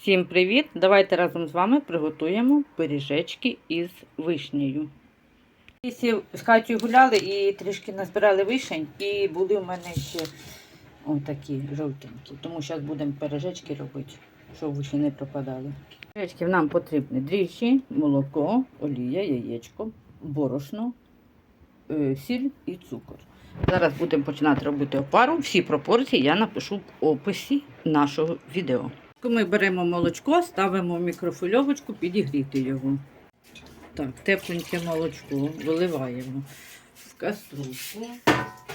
Всім привіт! Давайте разом з вами приготуємо пиріжечки із вишнею. З Катю гуляли і трішки назбирали вишень, і були в мене ще ось такі жовтенькі. Тому зараз будемо пиріжечки робити, щоб вишні не пропадали. Пиріжечків нам потрібні дріжджі, молоко, олія, яєчко, борошно, е, сіль і цукор. Зараз будемо починати робити опару. Всі пропорції я напишу в описі нашого відео. Ми беремо молочко, ставимо в мікрофильовочку, підігріти його. Так, тепленьке молочко виливаємо в каструлку.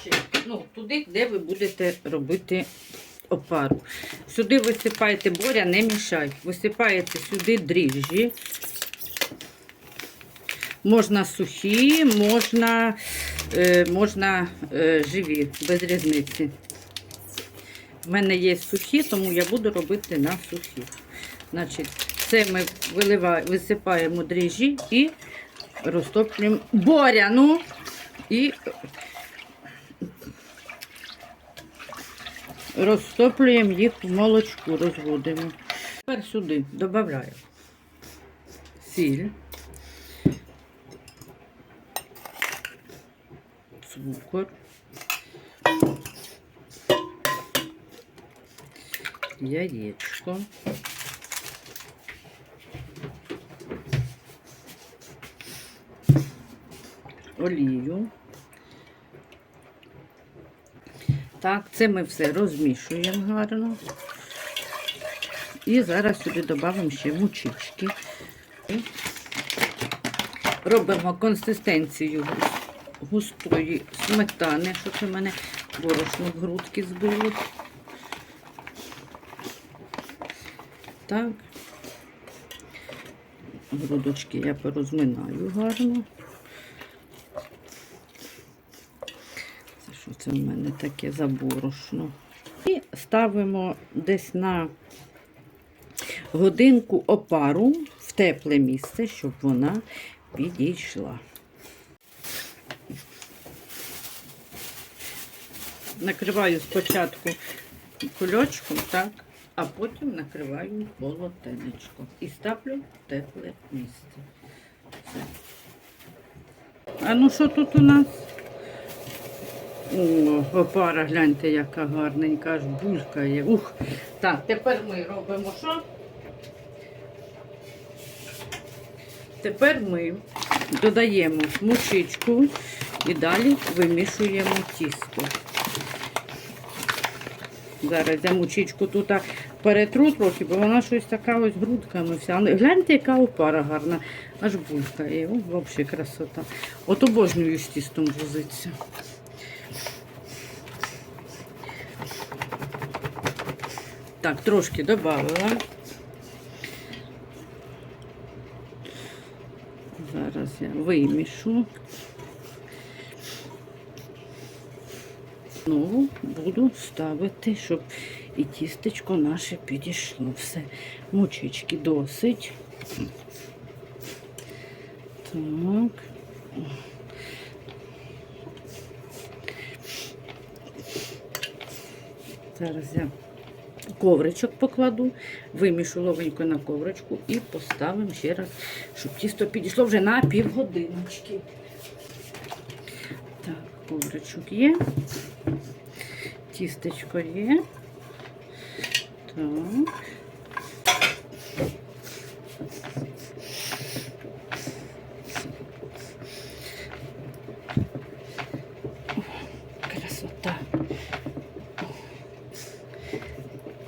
Чи, ну, туди, де ви будете робити опару. Сюди висипаєте боря, не мішай. Висипаєте сюди дріжджі. Можна сухі, можна, е, можна е, живі, без різниці. У мене є сухі, тому я буду робити на сухих. Значить, це ми виливаємо, висипаємо дріжджі і розтоплюємо боряну і розтоплюємо їх в молочку, розводимо. Тепер сюди додаємо сіль, цукор. Яєчко. Олію. Так, це ми все розмішуємо гарно. І зараз сюди додамо ще мучички. Робимо консистенцію густої сметани, що це в мене борошно в грудки збило. Так. Грудочки я порозминаю гарно. Це що це в мене таке заборошно? І ставимо десь на годинку опару в тепле місце, щоб вона підійшла. Накриваю спочатку кульочком, так, а потім накриваю полотенечко і ставлю в тепле місце. Все. А ну що тут у нас? О, опара, гляньте, яка гарненька, аж булькає. Ух. Так, тепер ми робимо що? Тепер ми додаємо мучичку і далі вимішуємо тісто. Зараз я мучичку тут перетру трохи, бо вона щось така ось грудками вся. Гляньте, яка опара гарна, аж булькає. О, взагалі красота. От обожнюю з тістом возитися. Так, трошки додавила. Зараз я вимішу. Знову буду ставити, щоб і тістечко наше підійшло. Все, мучички досить. Так. Зараз я ковричок покладу, вимішу ловенько на ковричку і поставимо ще раз, щоб тісто підійшло вже на півгодиночки. Так, ковричок є. Тістечко є. Так. Красота.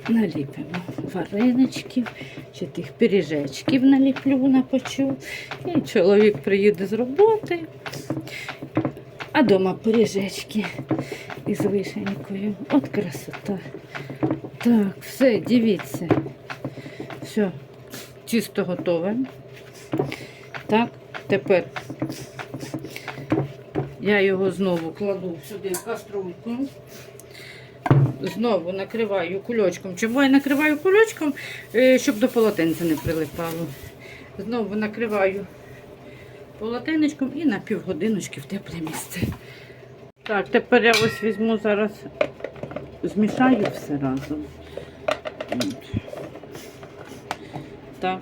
Наліпимо вареничків, чи тих пиріжечків наліплю на печу. І чоловік приїде з роботи, а дома пиріжечки із вишенькою. От красота. Так, все, дивіться. Все, тісто готове. Так, тепер я його знову кладу сюди в каструльку. Знову накриваю кульочком. Чому я накриваю кульочком, Е, щоб до полотенця не прилипало. Знову накриваю полотенечком і на півгодиночки в тепле місце. Так, тепер я ось візьму зараз, змішаю все разом. Так.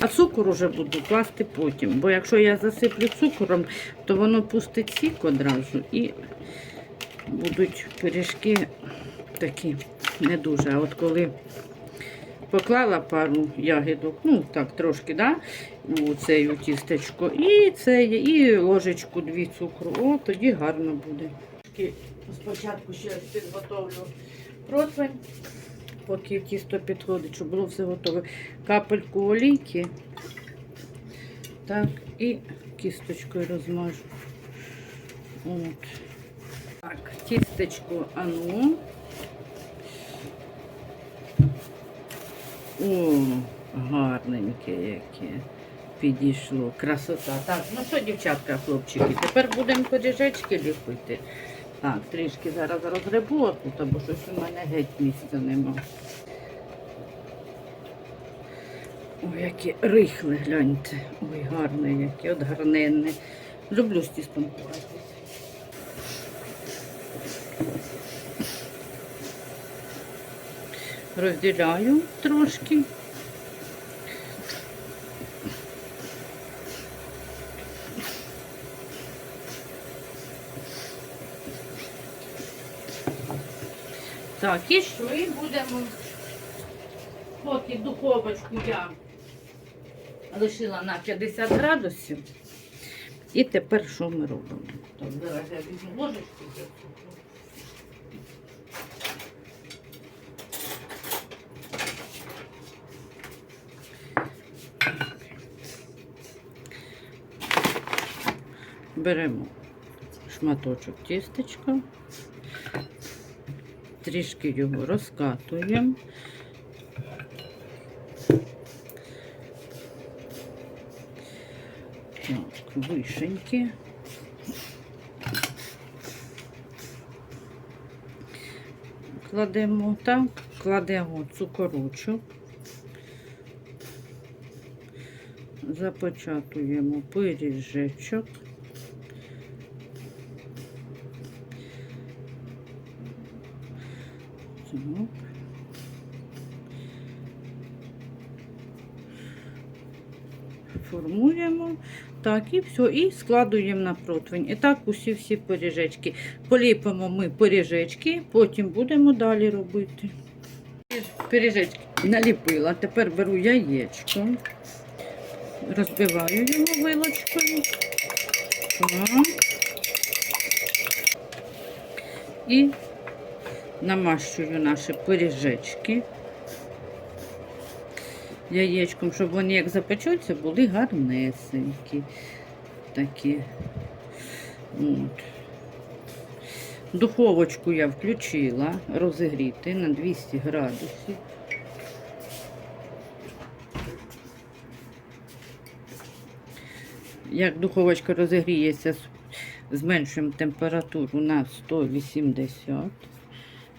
А цукор уже буду класти потім, бо якщо я засиплю цукором, то воно пустить сік одразу і будуть пиріжки такі не дуже. А от коли поклала пару ягідок, ну так, трошки, да, у цей тістечко, і це, і ложечку дві цукру, о, тоді гарно буде. Спочатку ще підготовлю противень, поки тісто підходить, щоб було все готове. Капельку олійки. Так, і кісточкою розмажу. От. Так, тістечко ану. О, гарненьке яке. Підійшло. Красота. Так, ну що, дівчатка, хлопчики, тепер будемо пиріжечки ліпити. Так, трішки зараз розгребу отут, бо щось у мене геть місця нема. Ой, яке рихле, гляньте. Ой, гарне яке, от гарненне. Люблю з тістом поратися. Розділяю трошки. Так, і що? І будемо, поки духовочку я лишила на 50 градусів. І тепер що ми робимо? Так, зараз я візьму ложечку. Беремо шматочок тістечка, трішки його розкатуємо. Так, вишеньки. Кладемо так, кладемо цукорочок, запечатуємо пиріжечок. Так. Формуємо. Так, і все, і складуємо на противень. І так усі всі пиріжечки. Поліпимо ми пиріжечки, потім будемо далі робити. Пиріжечки наліпила. Тепер беру яєчко, розбиваю його вилочкою. Так. І намащую наші пиріжечки яєчком, щоб вони як запечуться, були гарнесенькі. Такі. От. Духовочку я включила розігріти на 200 градусів. Як духовочка розігріється, зменшуємо температуру на 180.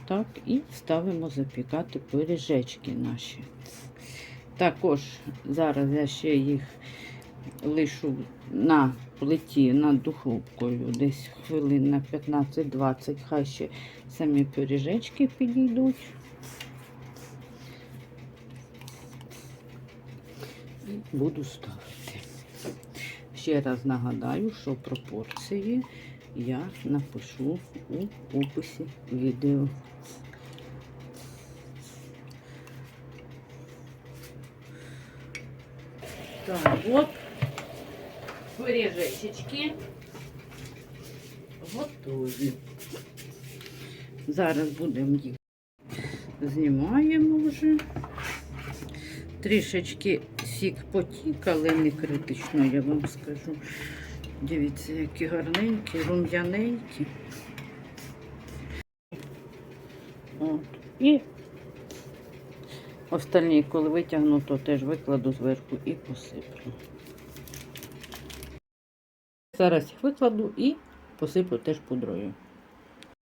Так, і ставимо запікати пиріжечки наші. Також зараз я ще їх лишу на плиті над духовкою, десь хвилин на 15-20, хай ще самі пиріжечки підійдуть. І буду ставити. Ще раз нагадаю, що пропорції я напишу у описі відео. Так, от пиріжечки готові. Зараз будемо їх знімаємо вже. Трішечки сік потік, але не критично, я вам скажу. Дивіться, які гарненькі, рум'яненькі. От. І остальні, коли витягну, то теж викладу зверху і посиплю. Зараз їх викладу і посиплю теж пудрою.